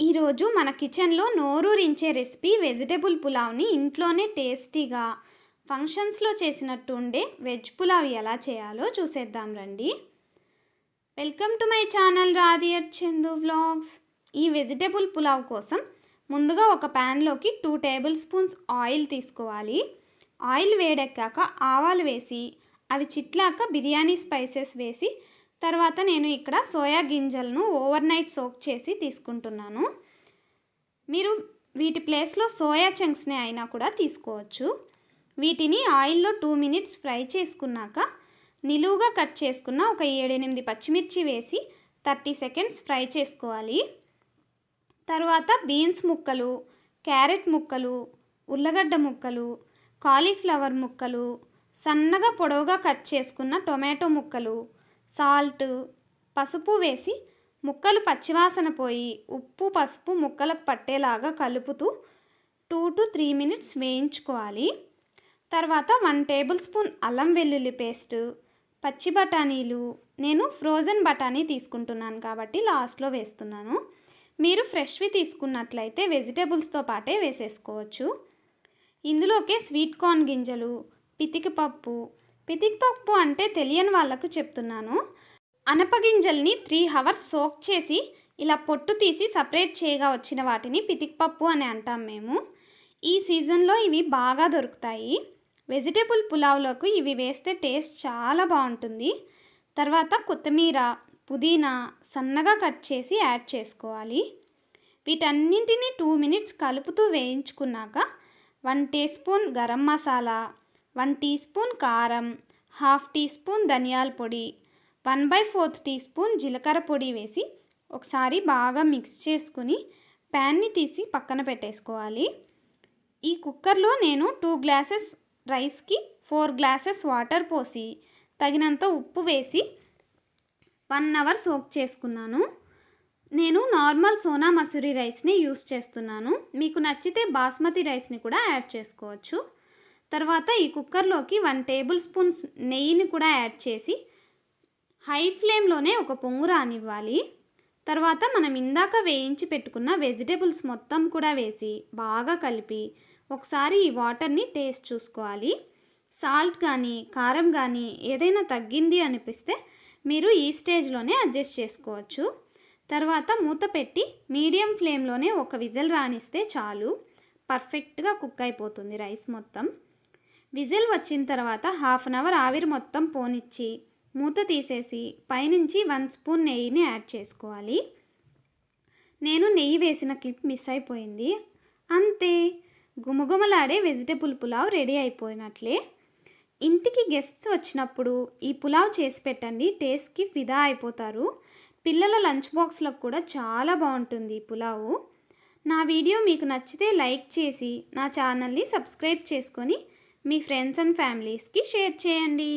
ఈరోజు మన కిచెన్లో నోరూరించే రెసిపీ వెజిటేబుల్ పులావ్ని ఇంట్లోనే టేస్టీగా ఫంక్షన్స్లో చేసినట్టు ఉండే వెజ్ పులావ్ ఎలా చేయాలో చూసేద్దాం రండి. వెల్కమ్ టు మై ఛానల్ రాధియట్ చందు వ్లాగ్స్. ఈ వెజిటేబుల్ పులావ్ కోసం ముందుగా ఒక ప్యాన్లోకి టూ టేబుల్ స్పూన్స్ ఆయిల్ తీసుకోవాలి. ఆయిల్ వేడెక్కాక ఆవాలు వేసి అవి చిట్లాక బిర్యానీ స్పైసెస్ వేసి తర్వాత నేను ఇక్కడ సోయా గింజలను ఓవర్ నైట్ సోక్ చేసి తీసుకుంటున్నాను. మీరు వీటి ప్లేస్లో సోయా చంక్స్ని అయినా కూడా తీసుకోవచ్చు. వీటిని ఆయిల్లో టూ మినిట్స్ ఫ్రై చేసుకున్నాక నిలువుగా కట్ చేసుకున్న ఒక ఏడెనిమిది పచ్చిమిర్చి వేసి థర్టీ సెకండ్స్ ఫ్రై చేసుకోవాలి. తర్వాత బీన్స్ ముక్కలు క్యారెట్ ముక్కలు ఉల్లగడ్డ ముక్కలు కాలీఫ్లవర్ ముక్కలు సన్నగా పొడవుగా కట్ చేసుకున్న టొమాటో ముక్కలు సాల్ట్ పసుపు వేసి ముక్కలు పచ్చివాసన పోయి ఉప్పు పసుపు ముక్కలకు పట్టేలాగా కలుపుతూ టూ టు త్రీ మినిట్స్ వేయించుకోవాలి. తర్వాత వన్ టేబుల్ స్పూన్ అల్లం వెల్లుల్లి పేస్ట్ పచ్చి బఠానీలు నేను ఫ్రోజన్ బఠానీ తీసుకుంటున్నాను కాబట్టి లాస్ట్లో వేస్తున్నాను. మీరు ఫ్రెష్వి తీసుకున్నట్లయితే వెజిటేబుల్స్తో పాటే వేసేసుకోవచ్చు. ఇందులోకే స్వీట్ కార్న్ గింజలు పితికిపప్పు పితిక్పప్పు పప్పు అంటే తెలియని వాళ్ళకు చెప్తున్నాను. అనపగింజల్ని త్రీ హవర్స్ సోక్ చేసి ఇలా పొట్టు తీసి సపరేట్ చేయగా వచ్చిన వాటిని పితిక్పప్పు అని అంటాం మేము. ఈ సీజన్లో ఇవి బాగా దొరుకుతాయి. వెజిటేబుల్ పులావ్లోకి ఇవి వేస్తే టేస్ట్ చాలా బాగుంటుంది. తర్వాత కొత్తిమీర పుదీనా సన్నగా కట్ చేసి యాడ్ చేసుకోవాలి. వీటన్నింటినీ టూ మినిట్స్ కలుపుతూ వేయించుకున్నాక one teaspoon garam masala one teaspoon కారం హాఫ్ టీ స్పూన్ ధనియాల పొడి one by fourth teaspoon జీలకర్ర పొడి వేసి ఒకసారి బాగా మిక్స్ చేసుకుని ప్యాన్ని తీసి పక్కన పెట్టేసుకోవాలి. ఈ కుక్కర్లో నేను టూ గ్లాసెస్ రైస్కి ఫోర్ గ్లాసెస్ వాటర్ పోసి తగినంత ఉప్పు వేసి వన్ అవర్ సోక్ చేసుకున్నాను. నేను నార్మల్ సోనా మసూరి రైస్ని యూస్ చేస్తున్నాను. మీకు నచ్చితే బాస్మతి రైస్ని కూడా యాడ్ చేసుకోవచ్చు. తర్వాత ఈ కుక్కర్లోకి వన్ టేబుల్ స్పూన్స్ నెయ్యిని కూడా యాడ్ చేసి హై ఫ్లేమ్లోనే ఒక పొంగు రానివ్వాలి. తర్వాత మనం ఇందాక వేయించి పెట్టుకున్న వెజిటేబుల్స్ మొత్తం కూడా వేసి బాగా కలిపి ఒకసారి ఈ వాటర్ని టేస్ట్ చూసుకోవాలి. సాల్ట్ కానీ కారం కానీ ఏదైనా తగ్గింది అనిపిస్తే మీరు ఈ స్టేజ్లోనే అడ్జస్ట్ చేసుకోవచ్చు. తర్వాత మూత పెట్టి మీడియం ఫ్లేమ్లోనే ఒక విజిల్ రానిస్తే చాలు. పర్ఫెక్ట్గా కుక్ అయిపోతుంది రైస్ మొత్తం. విజిల్ వచ్చిన తర్వాత హాఫ్ అన్ అవర్ ఆవిరి మొత్తం పోనిచ్చి మూత తీసేసి పైనుంచి వన్ స్పూన్ నెయ్యిని యాడ్ చేసుకోవాలి. నేను నెయ్యి వేసిన క్లిప్ మిస్ అయిపోయింది. అంతే గుమగుమలాడే వెజిటేబుల్ పులావ్ రెడీ అయిపోయినట్లే. ఇంటికి గెస్ట్స్ వచ్చినప్పుడు ఈ పులావ్ చేసి పెట్టండి టేస్ట్కి ఫిదా అయిపోతారు. పిల్లల లంచ్ బాక్స్లకు కూడా చాలా బాగుంటుంది ఈ పులావు. నా వీడియో మీకు నచ్చితే లైక్ చేసి నా ఛానల్ని సబ్స్క్రైబ్ చేసుకొని మీ ఫ్రెండ్స్ అండ్ ఫ్యామిలీస్కి షేర్ చేయండి.